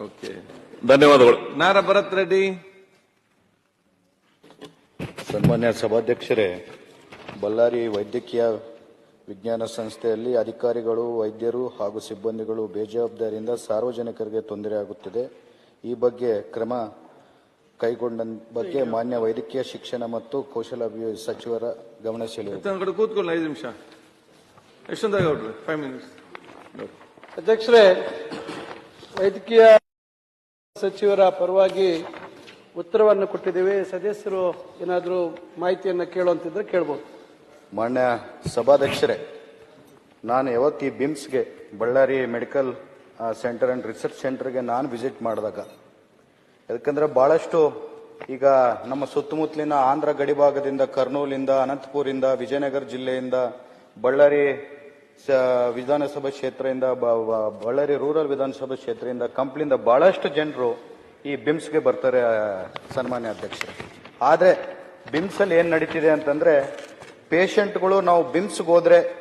Okay ಧನ್ಯವಾದಗಳು. ನಾರ ಭರತ್ ರೆಡ್ಡಿ. ಸನ್ಮಾನ್ಯ ಸಭಾಧ್ಯಕ್ಷರೇ ಬಳ್ಳಾರಿ ವೈದ್ಯಕೀಯ ವಿಜ್ಞಾನ ಸಂಸ್ಥೆಯಲ್ಲಿ ಅಧಿಕಾರಿಗಳು ವೈದ್ಯರು ಹಾಗೂ ಸಿಬ್ಬಂದಿಗಳು ಬೇಜವಾಬ್ದಾರಿಯಿಂದ ಸಾರ್ವಜನಿಕರಿಗೆ ತೊಂದರೆಯಾಗುತ್ತಿದೆ ಈ ಬಗ್ಗೆ ಕ್ರಮ ಕೈಗೊಂಡ ಬಗ್ಗೆ ಮಾನ್ಯ ವೈದ್ಯಕೀಯ ಶಿಕ್ಷಣ ಮತ್ತು ಕೌಶಲಾಭಿವೃದ್ಧಿ ಸಚಿವರ ಗಮನ ಸೆಳೆಯುತ್ತೆ ಕೂತ್ಕೊಳ್ಳಿ ಐದು ನಿಮಿಷ. ಫೈವ್ ಮಿನಿಟ್ಸ್ ಅಧ್ಯಕ್ಷರೇ ವೈದ್ಯಕೀಯ ಸಚಿವರ ಪರವಾಗಿ ಉತ್ತರವನ್ನು ಕೊಟ್ಟಿದ್ದೇವೆ. ಸದಸ್ಯರು ಏನಾದರೂ ಮಾಹಿತಿಯನ್ನು ಕೇಳುವಂತಿದ್ರೆ ಕೇಳ್ಬೋದು. ಮಾನ್ಯ ಸಭಾಧ್ಯಕ್ಷರೇ, ನಾನು ಯಾವತ್ತು ಈ ಬಿಮ್ಸ್ಗೆ Ballari medical centre and research ಸೆಂಟರ್ಗೆ ನಾನು ವಿಸಿಟ್ ಮಾಡಿದಾಗ, ಯಾಕಂದ್ರೆ ಭಾಳಷ್ಟು ಈಗ ನಮ್ಮ ಸುತ್ತಮುತ್ತಲಿನ ಆಂಧ್ರ ಗಡಿಭಾಗದಿಂದ, ಕರ್ನೂಲಿಂದ ಅನಂತಪುರಿಂದ ವಿಜಯನಗರ ಜಿಲ್ಲೆಯಿಂದ ಬಳ್ಳಾರಿ ವಿಧಾನಸಭಾ ಕ್ಷೇತ್ರದಿಂದ ಬಳ್ಳಾರಿ ರೂರಲ್ ವಿಧಾನಸಭಾ ಕ್ಷೇತ್ರದಿಂದ ಕಂಪ್ಲಿಂದ ಬಹಳಷ್ಟು ಜನರು ಈ ಬಿಮ್ಸ್ಗೆ ಬರ್ತಾರೆ ಸನ್ಮಾನ್ಯ ಅಧ್ಯಕ್ಷರು. ಆದರೆ, ಬಿಮ್ಸಲ್ಲಿ ಏನು ನಡೀತಿದೆ ಅಂತಂದರೆ, ಪೇಷಂಟ್ಗಳು ನಾವು ಬಿಮ್ಸ್ಗೆ ಹೋದರೆ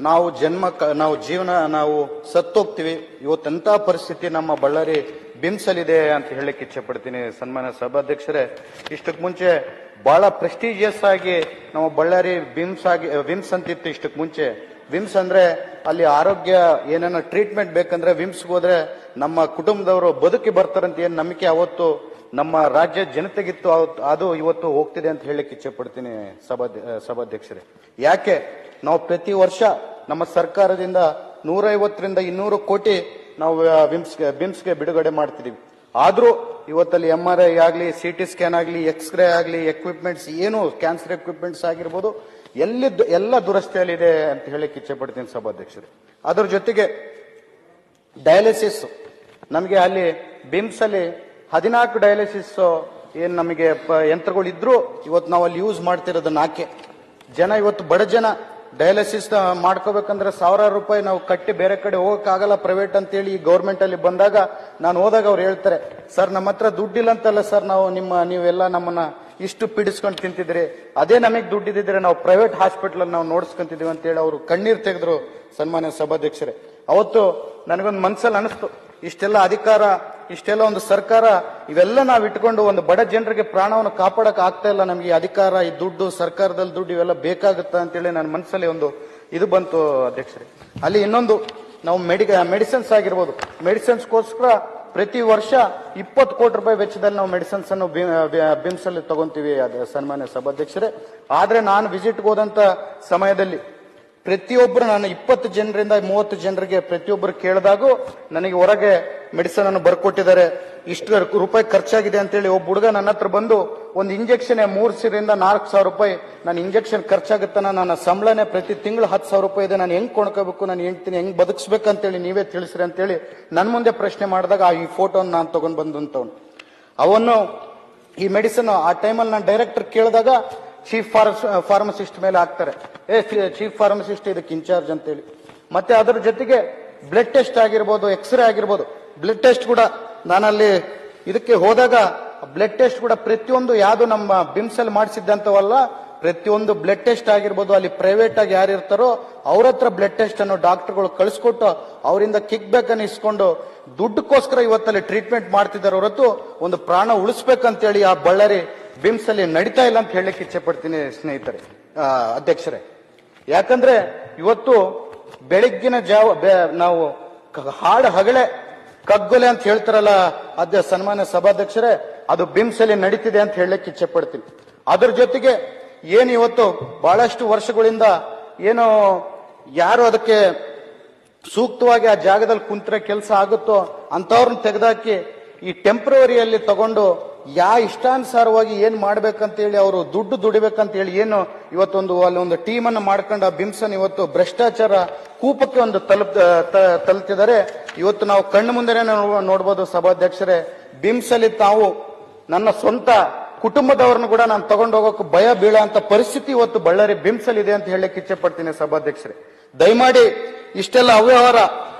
ನಾವು ಜನ್ಮ ನಾವು ಜೀವನ, ನಾವು ಸತ್ತೋಗ್ತೀವಿ. ಇವತ್ತೆಂಥ ಪರಿಸ್ಥಿತಿ ನಮ್ಮ ಬಳ್ಳಾರಿ ಬಿಮ್ಸಲ್ಲಿದೆ ಅಂತ ಹೇಳಕ್ಕೆ ಇಚ್ಛೆ ಪಡ್ತೀನಿ ಸನ್ಮಾನ್ಯ ಸಭಾಧ್ಯಕ್ಷರೇ. ಇಷ್ಟಕ್ಕೆ ಮುಂಚೆ ಬಹಳ ಪ್ರೆಸ್ಟೀಜಿಯಸ್ ಆಗಿ ನಮ್ಮ ಬಳ್ಳಾರಿ ಬಿಮ್ಸ್ ಆಗಿ, ಬಿಮ್ಸ್ ಅಂತಿತ್ತು ಇಷ್ಟಕ್ಕೆ ಮುಂಚೆ. ವಿಮ್ಸ್ ಅಂದ್ರೆ ಅಲ್ಲಿ ಆರೋಗ್ಯ ಏನೇನೋ ಟ್ರೀಟ್ಮೆಂಟ್ ಬೇಕಂದ್ರೆ ವಿಮ್ಸ್ಗೆ ಹೋದ್ರೆ ನಮ್ಮ ಕುಟುಂಬದವರು ಬದುಕಿ ಬರ್ತಾರಂತ ಏನ್ ನಂಬಿಕೆ ಅವತ್ತು ನಮ್ಮ ರಾಜ್ಯ ಜನತೆಗಿತ್ತು ಅದು ಇವತ್ತು ಹೋಗ್ತಿದೆ ಅಂತ ಹೇಳಕ್ ಇಚ್ಛೆ ಪಡ್ತೀನಿ ಸಭಾ ಸಭಾಧ್ಯಕ್ಷರೇ. ಯಾಕೆ? ನಾವು ಪ್ರತಿ ವರ್ಷ ನಮ್ಮ ಸರ್ಕಾರದಿಂದ ನೂರೈವತ್ತರಿಂದ ಇನ್ನೂರು ಕೋಟಿ ನಾವು ವಿಮ್ಸ್ಗೆ ಬಿಮ್ಸ್ಗೆ ಬಿಡುಗಡೆ ಮಾಡ್ತಿದೀವಿ. ಆದ್ರೂ ಇವತ್ತಲ್ಲಿ ಎಂ ಆರ್ ಐ ಆಗಲಿ ಸಿ ಟಿ ಸ್ಕ್ಯಾನ್ ಆಗಲಿ ಎಕ್ಸ್ರೇ ಆಗಲಿ ಎಕ್ವಿಪ್ಮೆಂಟ್ಸ್ ಏನು ಕ್ಯಾನ್ಸರ್ ಎಕ್ವಿಪ್ಮೆಂಟ್ಸ್ ಆಗಿರ್ಬೋದು, ಎಲ್ಲಿ ಎಲ್ಲ ದುರಸ್ತಿಯಲ್ಲಿದೆ ಅಂತ ಹೇಳಕ್ಕೆ ಇಚ್ಛೆ ಪಡ್ತೀನಿ ಸಭಾಧ್ಯಕ್ಷರು. ಅದ್ರ ಜೊತೆಗೆ ಡಯಾಲಿಸಿಸ್ ನಮಗೆ ಅಲ್ಲಿ ಬಿಮ್ಸ್ ಅಲ್ಲಿ ಹದಿನಾಲ್ಕು ಡಯಾಲಿಸಿಸ್ ಏನು ನಮಗೆ ಪ- ಯಂತ್ರಗಳು ಇದ್ರು ಇವತ್ತು ನಾವು ಅಲ್ಲಿ ಯೂಸ್ ಮಾಡ್ತಿರೋದನ್ನ ನಾಕೆ ಜನ ಇವತ್ತು ಬಡ ಜನ. ಡಯಾಲಿಸಿಸ್ ಮಾಡ್ಕೋಬೇಕಂದ್ರೆ ಸಾವಿರಾರು ರೂಪಾಯಿ ನಾವು ಕಟ್ಟಿ ಬೇರೆ ಕಡೆ ಹೋಗಕ್ಕಾಗಲ್ಲ ಪ್ರೈವೇಟ್ ಅಂತೇಳಿ ಈ ಗೌರ್ಮೆಂಟ್ ಅಲ್ಲಿ ಬಂದಾಗ ನಾನು ಹೋದಾಗ ಅವ್ರು ಹೇಳ್ತಾರೆ, ಸರ್, ನಮ್ಮ ಹತ್ರ ದುಡ್ಡಿಲ್ಲ ಅಂತಲ್ಲ ಸರ್, ನಾವು ನಿಮ್ಮ, ನೀವೆಲ್ಲ ನಮ್ಮನ್ನ ಇಷ್ಟು ಪೀಡಿಸ್ಕೊಂಡು ತಿಂತಿದ್ರಿ ಅದೇ ನಮಗೆ ದುಡ್ಡಿದ್ದಿದ್ರೆ ನಾವು ಪ್ರೈವೇಟ್ ಹಾಸ್ಪಿಟಲ್ ನಾವು ನೋಡ್ಸ್ಕೊಂತಿದೀವಿ ಅಂತ ಹೇಳಿ ಅವರು ಕಣ್ಣೀರ್ ತೆಗೆದ್ರು ಸನ್ಮಾನ್ಯ ಸಭಾಧ್ಯಕ್ಷರೇ. ಅವತ್ತು ನನಗೊಂದು ಮನ್ಸಲ್ಲಿ ಅನಿಸ್ತು, ಇಷ್ಟೆಲ್ಲ ಅಧಿಕಾರ ಇಷ್ಟೆಲ್ಲ ಒಂದು ಸರ್ಕಾರ, ಇವೆಲ್ಲ ನಾವು ಇಟ್ಕೊಂಡು ಒಂದು ಬಡ ಜನರಿಗೆ ಪ್ರಾಣವನ್ನು ಕಾಪಾಡಕ್ ಆಗ್ತಾ ಇಲ್ಲ ನಮಗೆ ಅಧಿಕಾರ, ಈ ದುಡ್ಡು, ಸರ್ಕಾರದಲ್ಲಿ ದುಡ್ಡು ಇವೆಲ್ಲ ಬೇಕಾಗುತ್ತಾ ಅಂತೇಳಿ ನನ್ನ ಮನಸ್ಸಲ್ಲಿ ಒಂದು ಇದು ಬಂತು ಅಧ್ಯಕ್ಷರೇ. ಅಲ್ಲಿ ಇನ್ನೊಂದು, ನಾವು ಮೆಡಿಕ, ಮೆಡಿಸಿನ್ಸ್ ಆಗಿರ್ಬೋದು. ಮೆಡಿಸಿನ್ಸ್ಗೋಸ್ಕರ ಪ್ರತಿ ವರ್ಷ ಇಪ್ಪತ್ತು ಕೋಟಿ ರೂಪಾಯಿ ವೆಚ್ಚದಲ್ಲಿ ನಾವು ಮೆಡಿಸಿನ್ಸ್ ಅನ್ನು ಬಿಮ್ಸ್ ಅಲ್ಲಿ ತಗೊಂತೀವಿ ಸನ್ಮಾನ್ಯ ಸಭಾಧ್ಯಕ್ಷರೇ. ಆದ್ರೆ ನಾನು ವಿಸಿಟ್ಗೆ ಹೋದಂತ ಸಮಯದಲ್ಲಿ ಪ್ರತಿಯೊಬ್ಬರು ನಾನು ಇಪ್ಪತ್ತು ಜನರಿಂದ ಮೂವತ್ತು ಜನರಿಗೆ ಪ್ರತಿಯೊಬ್ಬರು ಕೇಳಿದಾಗೂ ನನಗೆ ಹೊರಗೆ ಮೆಡಿಸನ್ ಅನ್ನು ಬರ್ಕೊಟ್ಟಿದ್ದಾರೆ. ಇಷ್ಟು ರೂಪಾಯಿ ಖರ್ಚಾಗಿದೆ ಅಂತೇಳಿ ಒಬ್ಬ ಹುಡುಗ ನನ್ನ ಹತ್ರ ಬಂದು ಒಂದು ಇಂಜೆಕ್ಷನ್ ಮೂರು ಸಿರಿಂದ ನಾಲ್ಕು ಸಾವಿರ ರೂಪಾಯಿ, ನಾನು ಇಂಜೆಕ್ಷನ್ ಖರ್ಚಾಗುತ್ತಾನ, ನನ್ನ ಸಂಬಳನೇ ಪ್ರತಿ ತಿಂಗಳು ಹತ್ತು ಸಾವಿರ ರೂಪಾಯಿ ಇದೆ, ನಾನು ಹೆಂಗ್ ಕೊಂಡ್ಕೋಬೇಕು, ನಾನು ಹೆಂಡ್ತೀನಿ ಹೆಂಗ್ ಬದುಕಿಸ್ಬೇಕಂತೇಳಿ ನೀವೇ ತಿಳಿಸ್ರಿ ಅಂತೇಳಿ ನನ್ನ ಮುಂದೆ ಪ್ರಶ್ನೆ ಮಾಡಿದಾಗ ಆ ಈ ಫೋಟೋನ ನಾನು ತಗೊಂಡ್ ಬಂದಂತವನು. ಅವನು ಈ ಮೆಡಿಸನ್ ಆ ಟೈಮಲ್ಲಿ ನಾನು ಡೈರೆಕ್ಟರ್ ಕೇಳಿದಾಗ ಚೀಫ್ ಫಾರ್ಮಸಿಸ್ಟ್ ಮೇಲೆ ಹಾಕ್ತಾರೆ. ಏ ಚೀಫ್ ಫಾರ್ಮಸಿಸ್ಟ್ ಇದಕ್ಕೆ ಇನ್ಚಾರ್ಜ್ ಅಂತೇಳಿ. ಮತ್ತೆ ಅದರ ಜೊತೆಗೆ ಬ್ಲಡ್ ಟೆಸ್ಟ್ ಆಗಿರ್ಬೋದು, ಎಕ್ಸ್ರೇ ಆಗಿರ್ಬೋದು, ಬ್ಲಡ್ ಟೆಸ್ಟ್ ಕೂಡ ನಾನಲ್ಲಿ ಇದಕ್ಕೆ ಹೋದಾಗ ಬ್ಲಡ್ ಟೆಸ್ಟ್ ಕೂಡ ಪ್ರತಿಯೊಂದು ಯಾವುದು ನಮ್ಮ ಬಿಮ್ಸ್ ಅಲ್ಲಿ ಮಾಡಿಸಿದ್ದಂಥವಲ್ಲ, ಪ್ರತಿಯೊಂದು ಬ್ಲಡ್ ಟೆಸ್ಟ್ ಆಗಿರ್ಬೋದು, ಅಲ್ಲಿ ಪ್ರೈವೇಟ್ ಆಗಿ ಯಾರು ಇರ್ತಾರೋ ಅವ್ರ ಹತ್ರ ಬ್ಲಡ್ ಟೆಸ್ಟ್ ಅನ್ನು ಡಾಕ್ಟರ್ಗಳು ಕಳಿಸ್ಕೊಟ್ಟು ಅವರಿಂದ ಕಿಕ್ ಬ್ಯಾಕ್ ಅನ್ನು ಇಸ್ಕೊಂಡು ಇವತ್ತಲ್ಲಿ ಟ್ರೀಟ್ಮೆಂಟ್ ಮಾಡ್ತಿದ್ದಾರೆ ಹೊರತು ಒಂದು ಪ್ರಾಣ ಉಳಿಸ್ಬೇಕಂತೇಳಿ ಆ ಬಳ್ಳಾರಿ ಬಿಮ್ಸ್ ಅಲ್ಲಿ ನಡೀತಾ ಇಲ್ಲ ಅಂತ ಹೇಳಲಿಕ್ಕೆ ಇಚ್ಛೆ ಪಡ್ತೀನಿ ಸ್ನೇಹಿತರೆ ಅಧ್ಯಕ್ಷರೇ. ಯಾಕಂದ್ರೆ ಇವತ್ತು ಬೆಳಗ್ಗಿನ ಜಾವ ನಾವು ಹಾಡು ಹಗಳೆ, ಕಗ್ಗೊಲೆ ಅಂತ ಹೇಳ್ತಾರಲ್ಲ ಅಧ್ಯ ಸನ್ಮಾನ್ಯ ಸಭಾಧ್ಯಕ್ಷರೇ, ಅದು ಬಿಮ್ಸ್ ಅಲ್ಲಿ ನಡೀತಿದೆ ಅಂತ ಹೇಳಲಿಕ್ಕೆ ಇಚ್ಛೆ ಪಡ್ತೀನಿ ಅದ್ರ ಜೊತೆಗೆ ಏನು ಇವತ್ತು ಬಹಳಷ್ಟು ವರ್ಷಗಳಿಂದ ಏನು ಯಾರು ಅದಕ್ಕೆ ಸೂಕ್ತವಾಗಿ ಆ ಜಾಗದಲ್ಲಿ ಕುಂತ್ರೆ ಕೆಲಸ ಆಗುತ್ತೋ ಅಂತವ್ರನ್ನ ತೆಗೆದಾಕಿ ಈ ಟೆಂಪ್ರವರಿಯಲ್ಲಿ ತಗೊಂಡು ಯಾ ಇಷ್ಟಾನುಸಾರವಾಗಿ ಏನ್ ಮಾಡ್ಬೇಕಂತೇಳಿ ಅವರು ದುಡ್ಡು ದುಡಿಬೇಕಂತೇಳಿ ಏನು ಇವತ್ತೊಂದು ಅಲ್ಲಿ ಒಂದು ಟೀಮ್ ಅನ್ನು ಮಾಡ್ಕೊಂಡು ಬಿಮ್ಸನ್ ಇವತ್ತು ಭ್ರಷ್ಟಾಚಾರ ಕೂಪಕ್ಕೆ ಒಂದು ತಲುಪ್ ತಲುಪ್ತಿದ್ದಾರೆ. ಇವತ್ತು ನಾವು ಕಣ್ಣು ಮುಂದೆ ನೋಡ್ಬೋದು ಸಭಾಧ್ಯಕ್ಷರೇ. ಬಿಮ್ಸ್ ತಾವು ನನ್ನ ಸ್ವಂತ ಕುಟುಂಬದವ್ರನ್ನ ಕೂಡ ನಾನು ತಗೊಂಡು ಹೋಗೋಕೆ ಭಯ, ಬೀಳ ಅಂತ ಪರಿಸ್ಥಿತಿ ಇವತ್ತು ಬಳ್ಳಾರಿ ಬಿಮ್ಸ್ ಇದೆ ಅಂತ ಹೇಳಕ್ಕೆ ಇಚ್ಛೆ ಪಡ್ತೀನಿ ಸಭಾಧ್ಯಕ್ಷರೇ. ದಯಮಾಡಿ ಇಷ್ಟೆಲ್ಲ ಅವ್ಯವಹಾರ,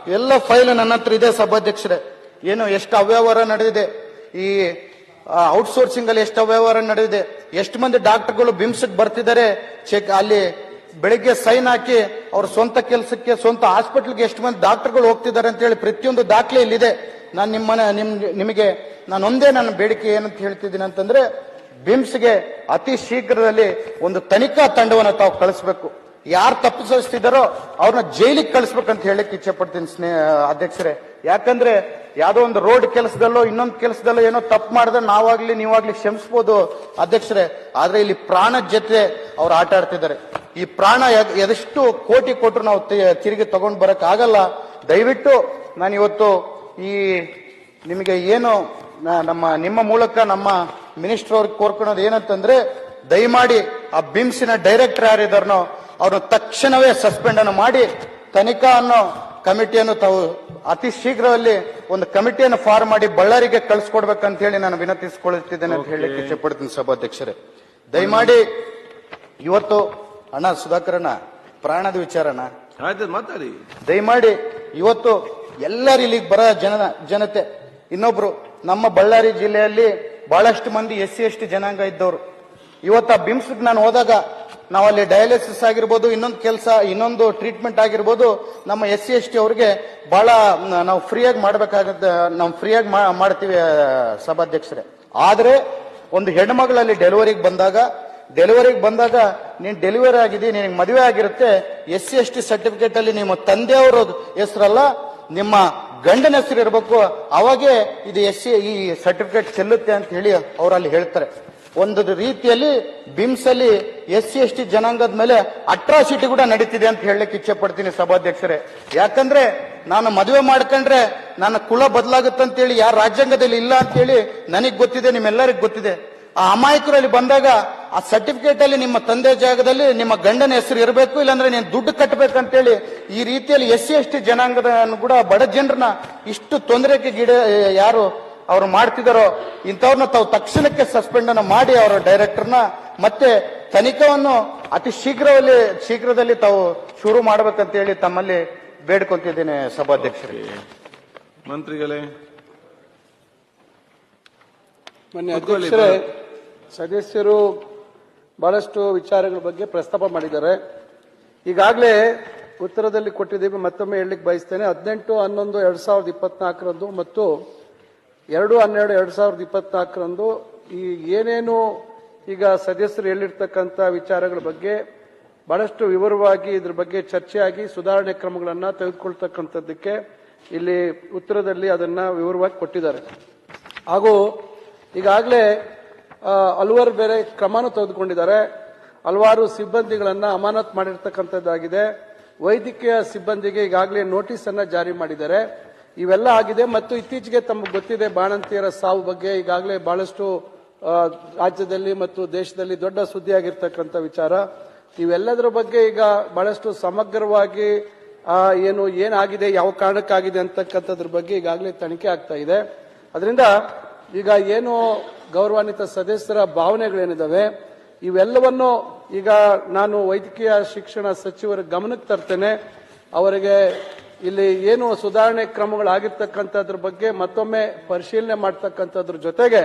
ಎಲ್ಲ ಫೈಲ್ ನನ್ನ ಹತ್ರ ಇದೆ ಸಭಾಧ್ಯಕ್ಷರೇ. ಏನು ಎಷ್ಟು ಅವ್ಯವಹಾರ ನಡೆದಿದೆ? ಈ ಔಟ್ಸೋರ್ಸಿಂಗ್ ಅಲ್ಲಿ ಎಷ್ಟು ಅವ್ಯವಹಾರ ನಡೆದಿದೆ. ಎಷ್ಟು ಮಂದಿ ಡಾಕ್ಟರ್ಗಳು ಬಿಮ್ಸ್ಗೆ ಬರ್ತಿದ್ದಾರೆ, ಚೆಕ್ ಅಲ್ಲಿ ಬೆಳಿಗ್ಗೆ ಸೈನ್ ಹಾಕಿ ಅವ್ರ ಸ್ವಂತ ಕೆಲಸಕ್ಕೆ, ಸ್ವಂತ ಹಾಸ್ಪಿಟಲ್ಗೆ ಎಷ್ಟು ಮಂದಿ ಡಾಕ್ಟರ್ಗಳು ಹೋಗ್ತಿದ್ದಾರೆ ಅಂತ ಹೇಳಿ ಪ್ರತಿಯೊಂದು ದಾಖಲೆ ಇಲ್ಲಿದೆ. ನಾನು ನಿಮ್ಮನೆ ನಿಮ್, ನಿಮಗೆ, ನಾನು ಒಂದೇ ನನ್ನ ಬೇಡಿಕೆ ಏನಂತ ಹೇಳ್ತಿದ್ದೀನಿ ಅಂತಂದ್ರೆ ಬಿಮ್ಸ್ಗೆ ಅತಿ ಶೀಘ್ರದಲ್ಲಿ ಒಂದು ತನಿಖಾ ತಂಡವನ್ನು ತಾವು ಕಳಿಸ್ಬೇಕು. ಯಾರು ತಪ್ಪಿಸಿದಾರೋ ಅವ್ರನ್ನ ಜೈಲಿಗೆ ಕಳಿಸ್ಬೇಕಂತ ಹೇಳಕ್ ಇಚ್ಛೆ ಪಡ್ತೀನಿ ಸ್ನೇಹ, ಅಧ್ಯಕ್ಷರೇ. ಯಾಕಂದ್ರೆ ಯಾವುದೋ ಒಂದು ರೋಡ್ ಕೆಲಸದಲ್ಲೋ ಇನ್ನೊಂದು ಕೆಲಸದಲ್ಲೋ ಏನೋ ತಪ್ಪು ಮಾಡಿದ್ರೆ ನಾವಾಗ್ಲಿ ನೀವಾಗ್ಲಿ ಕ್ಷಮಿಸ್ಬೋದು ಅಧ್ಯಕ್ಷರೇ. ಆದ್ರೆ ಇಲ್ಲಿ ಪ್ರಾಣದ ಜೊತೆ ಅವ್ರು ಆಟ ಆಡ್ತಿದ್ದಾರೆ. ಈ ಪ್ರಾಣ ಎದ್- ಎದೆಷ್ಟು ಕೋಟಿ ಕೊಟ್ಟರು ನಾವು ತಿರುಗಿ ತಗೊಂಡು ಬರಕ್ ಆಗಲ್ಲ. ದಯವಿಟ್ಟು ನಾನು ಇವತ್ತು ಈ ನಿಮಗೆ ಏನು ನಮ್ಮ, ನಿಮ್ಮ ಮೂಲಕ ನಮ್ಮ ಮಿನಿಸ್ಟರ್ ಅವ್ರಿಗೆ ಕೋರ್ಕೊಳೋದು ಏನಂತಂದ್ರೆ ದಯಮಾಡಿ ಆ ಬಿಮ್ಸಿನ ಡೈರೆಕ್ಟರ್ ಯಾರಿದಾರನೋ ಅವ್ರನ್ನ ತಕ್ಷಣವೇ ಸಸ್ಪೆಂಡ್ ಅನ್ನು ಮಾಡಿ ತನಿಖಾ ಅನ್ನೋ ಕಮಿಟಿಯನ್ನು ತಾವು ಅತಿ ಶೀಘ್ರದಲ್ಲಿ ಒಂದು ಕಮಿಟಿಯನ್ನು ಫಾರ್ಮ್ ಮಾಡಿ ಬಳ್ಳಾರಿಗೆ ಕಳಿಸ್ಕೊಡ್ಬೇಕಂತ ಹೇಳಿ ನಾನು ವಿನಂತಿಸಿಕೊಳ್ಳುತ್ತಿದ್ದೇನೆ ಅಂತ ಹೇಳಿ ಇಚ್ಛೆ ಪಡ್ತೀನಿ ಸಭಾಧ್ಯಕ್ಷರೇ. ದಯಮಾಡಿ ಇವತ್ತು ಅಣ್ಣ ಸುಧಾಕರಣ್ಣ ಪ್ರಾಣದ ವಿಚಾರಣ ಆಯ್ತು ಮಾತಾಡಿ. ದಯಮಾಡಿ ಇವತ್ತು ಎಲ್ಲರೂ ಇಲ್ಲಿಗೆ ಬರೋ ಜನ ಜನತೆ ಇನ್ನೊಬ್ರು ನಮ್ಮ ಬಳ್ಳಾರಿ ಜಿಲ್ಲೆಯಲ್ಲಿ ಬಹಳಷ್ಟು ಮಂದಿ ಎಸ್ ಸಿ ಎಸ್ ಟಿ ಜನಾಂಗ ಇದ್ದವರು. ಇವತ್ತು ಆ ಬಿಮ್ಸ್ ನಾನು ಹೋದಾಗ ನಾವು ಅಲ್ಲಿ ಡಯಾಲಿಸಿಸ್ ಆಗಿರ್ಬೋದು, ಇನ್ನೊಂದು ಕೆಲಸ, ಇನ್ನೊಂದು ಟ್ರೀಟ್ಮೆಂಟ್ ಆಗಿರ್ಬೋದು, ನಮ್ಮ ಎಸ್ ಸಿ ಎಸ್ ಟಿ ಅವ್ರಿಗೆ ಬಹಳ, ನಾವು ಫ್ರೀಯಾಗಿ ಮಾಡಬೇಕಾಗತ್ತೆ, ನಾವು ಫ್ರೀಯಾಗಿ ಮಾಡ್ತೀವಿ ಸಭಾಧ್ಯಕ್ಷರೇ. ಆದರೆ, ಒಂದು ಹೆಣ್ಮಗಳಲ್ಲಿ ಡೆಲಿವರಿಗೆ ಬಂದಾಗ ಡೆಲಿವರಿಗೆ ಬಂದಾಗ ನೀನು ಡೆಲಿವರಿ ಆಗಿದೆ, ನಿನಗೆ ಮದುವೆ ಆಗಿರುತ್ತೆ S C S T certificate ಅಲ್ಲಿ ನಿಮ್ಮ ತಂದೆಯವರ ಹೆಸರಲ್ಲ, ನಿಮ್ಮ ಗಂಡನ ಹೆಸರು ಇರಬೇಕು, ಅವಾಗೇ ಇದು ಎಸ್ ಸಿ ಈ ಸರ್ಟಿಫಿಕೇಟ್ ಚೆಲ್ಲುತ್ತೆ ಅಂತ ಹೇಳಿ ಅವರಲ್ಲಿ ಹೇಳ್ತಾರೆ. ಒಂದು ರೀತಿಯಲ್ಲಿ ಬಿಮ್ಸಲ್ಲಿ ಎಸ್ ಸಿ ಎಸ್ ಟಿ ಜನಾಂಗದ ಮೇಲೆ ಅಟ್ರಾಸಿಟಿ ಕೂಡ ನಡೀತಿದೆ ಅಂತ ಹೇಳಲಿಕ್ಕೆ ಇಚ್ಛೆ ಪಡ್ತೀನಿ ಸಭಾಧ್ಯಕ್ಷರೇ. ಯಾಕಂದ್ರೆ ನಾನು ಮದುವೆ ಮಾಡ್ಕೊಂಡ್ರೆ ನನ್ನ ಕುಲ ಬದಲಾಗುತ್ತಂತೇಳಿ ಯಾರ ರಾಜ್ಯಾಂಗದಲ್ಲಿ ಇಲ್ಲ ಅಂತೇಳಿ ನನಗ್ ಗೊತ್ತಿದೆ, ನಿಮ್ಮೆಲ್ಲರಿಗೂ ಗೊತ್ತಿದೆ. ಆ ಅಮಾಯಕರಲ್ಲಿ ಬಂದಾಗ ಆ ಸರ್ಟಿಫಿಕೇಟ್ ಅಲ್ಲಿ ನಿಮ್ಮ ತಂದೆ ಜಾಗದಲ್ಲಿ ನಿಮ್ಮ ಗಂಡನ ಹೆಸರು ಇರಬೇಕು, ಇಲ್ಲಾಂದ್ರೆ ನೀನು ದುಡ್ಡು ಕಟ್ಟಬೇಕಂತೇಳಿ ಈ ರೀತಿಯಲ್ಲಿ ಎಸ್ ಸಿ ಎಸ್ ಟಿ ಜನಾಂಗದ ಕೂಡ ಬಡ ಜನರನ್ನ ಇಷ್ಟು ತೊಂದರೆಗೆ ಗಿಡ ಯಾರು ಅವ್ರು ಮಾಡ್ತಿದ್ದಾರೋ ಇಂಥವ್ರನ್ನ ತಾವು ತಕ್ಷಣಕ್ಕೆ ಸಸ್ಪೆಂಡ್ ಅನ್ನು ಮಾಡಿ ಅವರ ಡೈರೆಕ್ಟರ್ನ ಮತ್ತೆ ತನಿಖೆಯನ್ನು ಅತಿ ಶೀಘ್ರದಲ್ಲಿ ಶೀಘ್ರದಲ್ಲಿ ತಾವು ಶುರು ಮಾಡ್ಬೇಕಂತ ಹೇಳಿ ತಮ್ಮಲ್ಲಿ ಬೇಡ್ಕೊಂತಿದ್ದೇನೆ ಸಭಾಧ್ಯಕ್ಷರಿಗೆ ಮಂತ್ರಿಗಳೇ. ಮೊನ್ನೆ ಅಧ್ಯಕ್ಷರೇ ಸದಸ್ಯರು ಬಹಳಷ್ಟು ವಿಚಾರಗಳ ಬಗ್ಗೆ ಪ್ರಸ್ತಾಪ ಮಾಡಿದ್ದಾರೆ. ಈಗಾಗಲೇ ಉತ್ತರದಲ್ಲಿ ಕೊಟ್ಟಿದ್ದೀವಿ ಮತ್ತೊಮ್ಮೆ ಹೇಳಲಿಕ್ಕೆ ಬಯಸ್ತೇನೆ. ಹದಿನೆಂಟು ಹನ್ನೊಂದು ಎರಡ್ ಸಾವಿರದ ಇಪ್ಪತ್ನಾಲ್ಕರಂದು ಮತ್ತು ಎರಡು ಹನ್ನೆರಡು ಎರಡ್ ಸಾವಿರದ ಇಪ್ಪತ್ನಾಲ್ಕರಂದು ಈ ಏನೇನು ಈಗ ಸದಸ್ಯರು ಹೇಳಿರ್ತಕ್ಕಂಥ ವಿಚಾರಗಳ ಬಗ್ಗೆ ಬಹಳಷ್ಟು ವಿವರವಾಗಿ ಇದ್ರ ಬಗ್ಗೆ ಚರ್ಚೆಯಾಗಿ ಸುಧಾರಣೆ ಕ್ರಮಗಳನ್ನು ತೆಗೆದುಕೊಳ್ತಕ್ಕಂಥದ್ದಕ್ಕೆ ಇಲ್ಲಿ ಉತ್ತರದಲ್ಲಿ ಅದನ್ನ ವಿವರವಾಗಿ ಕೊಟ್ಟಿದ್ದಾರೆ. ಹಾಗೂ ಈಗಾಗಲೇ ಹಲವಾರು ಬೇರೆ ಕ್ರಮನೂ ತೆಗೆದುಕೊಂಡಿದ್ದಾರೆ. ಹಲವಾರು ಸಿಬ್ಬಂದಿಗಳನ್ನ ಅಮಾನತ್ ಮಾಡಿರ್ತಕ್ಕಂಥದ್ದಾಗಿದೆ. ವೈದ್ಯಕೀಯ ಸಿಬ್ಬಂದಿಗೆ ಈಗಾಗಲೇ ನೋಟಿಸ್ ಅನ್ನ ಜಾರಿ ಮಾಡಿದ್ದಾರೆ. ಇವೆಲ್ಲ ಆಗಿದೆ ಮತ್ತು ಇತ್ತೀಚೆಗೆ ತಮಗೆ ಗೊತ್ತಿದೆ ಬಾಣಂತಿಯರ ಸಾವು ಬಗ್ಗೆ ಈಗಾಗಲೇ ಬಹಳಷ್ಟು ರಾಜ್ಯದಲ್ಲಿ ಮತ್ತು ದೇಶದಲ್ಲಿ ದೊಡ್ಡ ಸುದ್ದಿಯಾಗಿರ್ತಕ್ಕಂಥ ವಿಚಾರ. ಇವೆಲ್ಲದರ ಬಗ್ಗೆ ಈಗ ಬಹಳಷ್ಟು ಸಮಗ್ರವಾಗಿ ಏನು, ಏನಾಗಿದೆ, ಯಾವ ಕಾರಣಕ್ಕಾಗಿದೆ ಅಂತಕ್ಕಂಥದ್ರ ಬಗ್ಗೆ ಈಗಾಗಲೇ ತನಿಖೆ ಆಗ್ತಾ ಇದೆ. ಅದರಿಂದ ಈಗ ಏನು ಗೌರವಾನ್ವಿತ ಸದಸ್ಯರ ಭಾವನೆಗಳೇನಿದ್ದಾವೆ ಇವೆಲ್ಲವನ್ನು ಈಗ ನಾನು ವೈದ್ಯಕೀಯ ಶಿಕ್ಷಣ ಸಚಿವರ ಗಮನಕ್ಕೆ ತರ್ತೇನೆ. ಅವರಿಗೆ ಇಲ್ಲಿ ಏನು ಸುಧಾರಣೆ ಕ್ರಮಗಳಾಗಿರ್ತಕ್ಕಂಥದ್ರ ಬಗ್ಗೆ ಮತ್ತೊಮ್ಮೆ ಪರಿಶೀಲನೆ ಮಾಡ್ತಕ್ಕಂಥದ್ರ ಜೊತೆಗೆ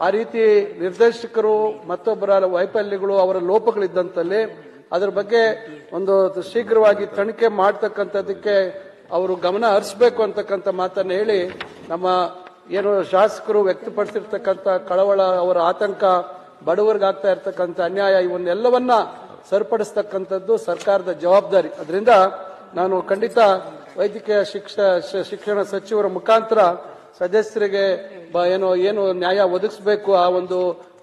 ಆ ರೀತಿ ನಿರ್ದೇಶಕರು ಮತ್ತೊಬ್ಬರ ವೈಫಲ್ಯಗಳು ಅವರ ಲೋಪಗಳಿದ್ದಂತಲ್ಲಿ ಅದರ ಬಗ್ಗೆ ಒಂದು ಶೀಘ್ರವಾಗಿ ತನಿಖೆ ಮಾಡ್ತಕ್ಕಂಥದ್ದಕ್ಕೆ ಅವರು ಗಮನ ಹರಿಸಬೇಕು ಅಂತಕ್ಕಂಥ ಮಾತನ್ನ ಹೇಳಿ ನಮ್ಮ ಏನು ಶಾಸಕರು ವ್ಯಕ್ತಪಡಿಸಿರ್ತಕ್ಕಂಥ ಕಳವಳ ಅವರ ಆತಂಕ ಬಡವರಿಗಾಗ್ತಾ ಇರತಕ್ಕಂಥ ಅನ್ಯಾಯ ಇವನ್ನೆಲ್ಲವನ್ನ ಸರಿಪಡಿಸ್ತಕ್ಕಂಥದ್ದು ಸರ್ಕಾರದ ಜವಾಬ್ದಾರಿ. ಅದರಿಂದ ನಾನು ಖಂಡಿತ ವೈದ್ಯಕೀಯ ಶಿಕ್ಷ ಶ- ಶಿಕ್ಷಣ ಸಚಿವರ ಮುಖಾಂತರ ಸದಸ್ಯರಿಗೆ ಏನು ಏನು ನ್ಯಾಯ ಒದಗಿಸಬೇಕು ಆ ಒಂದು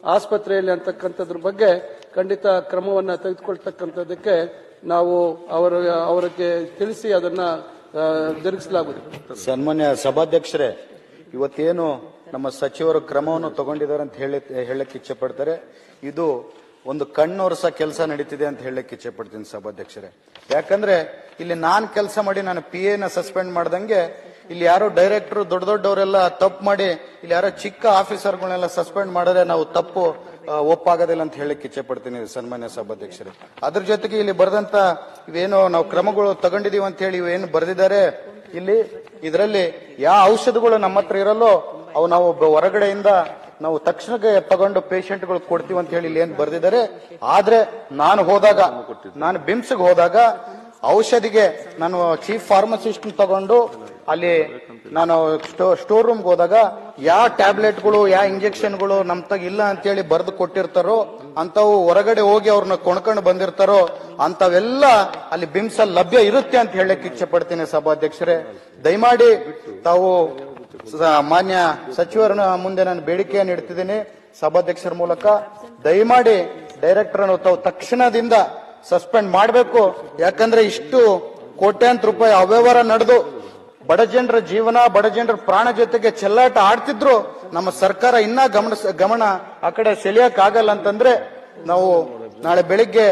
ಆಸ್ಪತ್ರೆಯಲ್ಲಿ ಅಂತಕ್ಕಂಥದ್ರ ಬಗ್ಗೆ ಖಂಡಿತ ಕ್ರಮವನ್ನು ತೆಗೆದುಕೊಳ್ತಕ್ಕಂಥದ್ದಕ್ಕೆ ನಾವು ಅವರ, ಅವರಿಗೆ ತಿಳಿಸಿ ಅದನ್ನ ಜರುಗಿಸಲಾಗುವುದು ಸನ್ಮಾನ್ಯ ಸಭಾಧ್ಯಕ್ಷರೇ, ಇವತ್ತೇನು ನಮ್ಮ ಸಚಿವರು ಕ್ರಮವನ್ನು ತಗೊಂಡಿದ್ದಾರೆ ಅಂತ ಹೇಳಿ, ಹೇಳಕ್ಕೆ ಇಚ್ಛೆ ಪಡ್ತಾರೆ. ಇದು ಒಂದು ಕಣ್ಣೊರೆಸ ಕೆಲಸ ನಡೀತಿದೆ ಅಂತ ಹೇಳಕ್ಕೆ ಇಚ್ಛೆ ಪಡ್ತೀನಿ ಸಭಾಧ್ಯಕ್ಷರೇ. ಯಾಕಂದ್ರೆ ಇಲ್ಲಿ ನಾನ್ ಕೆಲಸ ಮಾಡಿ ನಾನು ಪಿ ಎನ ಸಸ್ಪೆಂಡ್ ಮಾಡ್ದಂಗೆ ಇಲ್ಲಿ ಯಾರೋ ಡೈರೆಕ್ಟರ್ ದೊಡ್ಡ ದೊಡ್ಡವರೆಲ್ಲ ತಪ್ಪು ಮಾಡಿ ಇಲ್ಲಿ ಯಾರೋ ಚಿಕ್ಕ ಆಫೀಸರ್ಗಳನ್ನೆಲ್ಲ ಸಸ್ಪೆಂಡ್ ಮಾಡಿದ್ರೆ ನಾವು ತಪ್ಪು ಒಪ್ಪಾಗೋದಿಲ್ಲ ಅಂತ ಹೇಳಕ್ಕೆ ಇಚ್ಛೆ ಪಡ್ತೀನಿ ಸನ್ಮಾನ್ಯ ಸಭಾಧ್ಯಕ್ಷರೇ. ಅದ್ರ ಜೊತೆಗೆ ಇಲ್ಲಿ ಬರೆದಂತ ಇವೇನು ನಾವು ಕ್ರಮಗಳು ತಗೊಂಡಿದೀವಿ ಅಂತ ಹೇಳಿ ಇವೇನು ಬರೆದಿದ್ದಾರೆ, ಇಲ್ಲಿ ಇದರಲ್ಲಿ ಯಾವ ಔಷಧಗಳು ನಮ್ಮ ಹತ್ರ ಇರಲ್ಲೋ ಅವು ನಾವು ಹೊರಗಡೆಯಿಂದ ನಾವು ತಕ್ಷಣಕ್ಕೆ ತಗೊಂಡು ಪೇಷಂಟ್ಗಳು ಕೊಡ್ತೀವಿ ಅಂತ ಹೇಳಿ ಇಲ್ಲಿ ಏನ್ ಬರ್ದಿದ್ದಾರೆ. ಆದ್ರೆ ನಾನು ಹೋದಾಗ, ನಾನು ಬಿಮ್ಸ್ಗೆ ಹೋದಾಗ ಔಷಧಿಗೆ ನಾನು ಚೀಫ್ ಫಾರ್ಮಸಿಸ್ಟ್ ತಗೊಂಡು ಅಲ್ಲಿ ನಾನು ಸ್ಟೋರ್ ರೂಮ್ಗೆ ಹೋದಾಗ ಯಾವ ಟ್ಯಾಬ್ಲೆಟ್ಗಳು, ಯಾವ ಇಂಜೆಕ್ಷನ್ಗಳು ನಮ್ ತಗ ಇಲ್ಲ ಅಂತೇಳಿ ಬರೆದು ಕೊಟ್ಟಿರ್ತಾರೋ ಅಂತವು ಹೊರಗಡೆ ಹೋಗಿ ಅವ್ರನ್ನ ಕೊಂಡ್ಕೊಂಡು ಬಂದಿರ್ತಾರೋ ಅಂತವೆಲ್ಲ ಅಲ್ಲಿ ಬಿಮ್ಸ್ ಅಲ್ಲಿ ಲಭ್ಯ ಇರುತ್ತೆ ಅಂತ ಹೇಳಕ್ ಇಚ್ಛೆ ಪಡ್ತೀನಿ ಸಭಾಧ್ಯಕ್ಷರೇ. ದಯಮಾಡಿ ತಾವು ಮಾನ್ಯ ಸಚಿವರ ಮುಂದೆ ನಾನು ಬೇಡಿಕೆಯನ್ನು ಇಡ್ತಿದ್ದೀನಿ. ಸಭಾಧ್ಯಕ್ಷರ ಮೂಲಕ ದಯಮಾಡಿ ಡೈರೆಕ್ಟರ್ ಅನ್ನು ತಾವು ತಕ್ಷಣದಿಂದ ಸಸ್ಪೆಂಡ್ ಮಾಡಬೇಕು. ಯಾಕಂದ್ರೆ ಇಷ್ಟು ಕೋಟ್ಯಾಂತರ ರೂಪಾಯಿ ಅವ್ಯವಹಾರ ನಡೆದು ಬಡ ಜನರ ಜೀವನ, ಬಡ ಜನರ ಪ್ರಾಣ ಜೊತೆಗೆ ಚೆಲ್ಲಾಟ ಆಡ್ತಿದ್ರು. ನಮ್ಮ ಸರ್ಕಾರ ಇನ್ನ ಗಮನ ಗಮನ ಆ ಕಡೆ ಸೆಳೆಯಕ್ ಆಗಲ್ಲ ಅಂತಂದ್ರೆ ನಾವು ನಾಳೆ ಬೆಳಿಗ್ಗೆ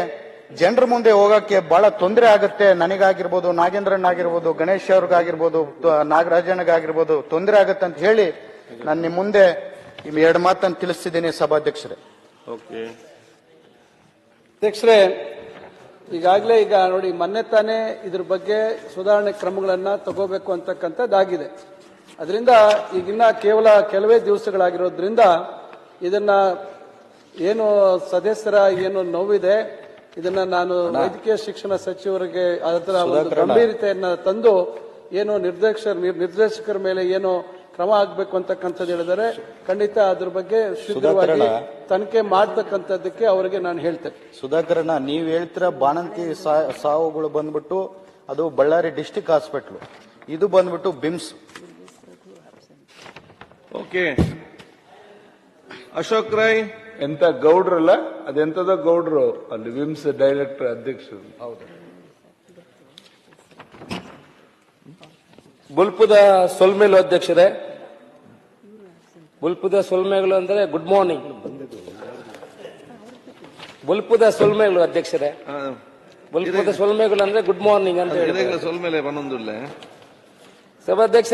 ಜನರ ಮುಂದೆ ಹೋಗಕ್ಕೆ ಬಹಳ ತೊಂದರೆ ಆಗುತ್ತೆ. ನನಗಾಗಿರ್ಬೋದು ನಾಗೇಂದ್ರನ್ ಆಗಿರ್ಬೋದು ಗಣೇಶ್ ಅವ್ರಿಗಾಗಿರ್ಬೋದು ನಾಗರಾಜನಗಾಗಿರ್ಬೋದು ತೊಂದರೆ ಆಗುತ್ತೆ ಅಂತ ಹೇಳಿ ನಾನು ನಿಮ್ಮ ಮುಂದೆ ಈ ಎರಡು ಮಾತನ್ನು ತಿಳಿಸ್ತಿದ್ದೀನಿ ಸಭಾಧ್ಯಕ್ಷರೇ. ಓಕೆ. ಅಧ್ಯಕ್ಷರೇ ಈಗಾಗಲೇ ಈಗ ನೋಡಿ ಮೊನ್ನೆ ತಾನೇ ಇದ್ರ ಬಗ್ಗೆ ಸುಧಾರಣೆ ಕ್ರಮಗಳನ್ನ ತಗೋಬೇಕು ಅಂತಕ್ಕಂಥದ್ದಾಗಿದೆ. ಅದರಿಂದ ಈಗಿನ್ನ ಕೇವಲ ಕೆಲವೇ ದಿವಸಗಳಾಗಿರೋದ್ರಿಂದ ಇದನ್ನ ಏನು ಸದಸ್ಯರ ಏನು ನೋವಿದೆ ಇದನ್ನ ನಾನು ವೈದ್ಯಕೀಯ ಶಿಕ್ಷಣ ಸಚಿವರಿಗೆ ಅದರ ಒಂದು ಗಂಭೀರತೆಯನ್ನ ತಂದು ಏನು ನಿರ್ದೇಶಕ ನಿರ್ದೇಶಕರ ಮೇಲೆ ಏನು ಕ್ರಮ ಆಗ್ಬೇಕು ಅಂತಕ್ಕಂಥದ್ದು ಹೇಳಿದರೆ ಖಂಡಿತ ಅದ್ರ ಬಗ್ಗೆ ಶೀಘ್ರವಾಗಿ ತನಿಖೆ ಮಾಡ್ತಕ್ಕಂಥದ್ದಕ್ಕೆ ಅವರಿಗೆ ನಾನು ಹೇಳ್ತೇನೆ. ಸುಧಾಕರಣ ನೀವು ಹೇಳ್ತಿರ ಬಾಣಂತಿ ಸಾವುಗಳು ಬಂದ್ಬಿಟ್ಟು ಅದು ಬಳ್ಳಾರಿ ಡಿಸ್ಟಿಕ್ ಹಾಸ್ಪಿಟ್ಲು. ಇದು ಬಂದ್ಬಿಟ್ಟು ಬಿಮ್ಸ್. ಓಕೆ. ಅಶೋಕ್ ರೈ ಎಂತ ಗೌಡ್ರಲ್ಲ? ಅದೆಂತದ ಗೌಡ್ರು ಅಲ್ಲಿ ವಿಮ್ಸ್ ಡೈರೆಕ್ಟರ್ ಅಧ್ಯಕ್ಷರು. ಹೌದು. ಬುಲ್ಪುದ ಸೊಲ್ಮೇಲು ಅಧ್ಯಕ್ಷರೇ. ಬುಲ್ಪುದ ಸೊಲ್ಮೇಗಳು ಅಂದ್ರೆ ಗುಡ್ ಮಾರ್ನಿಂಗ್ ಬುಲ್ಪುದ ಸೊಲ್ಮೇಗಳು ಅಧ್ಯಕ್ಷರೇ. ಬುಲ್ಪುದ ಸೊಲ್ಮೇಗಳು ಅಂದ್ರೆ ಗುಡ್ ಮಾರ್ನಿಂಗ್ ಅಂತ ಹೇಳಿ ಸೊಲ್ಮೇಲೆ ಸೊಲ್ ಮೇಲೆ ಸಭಾಧ್ಯಕ್ಷ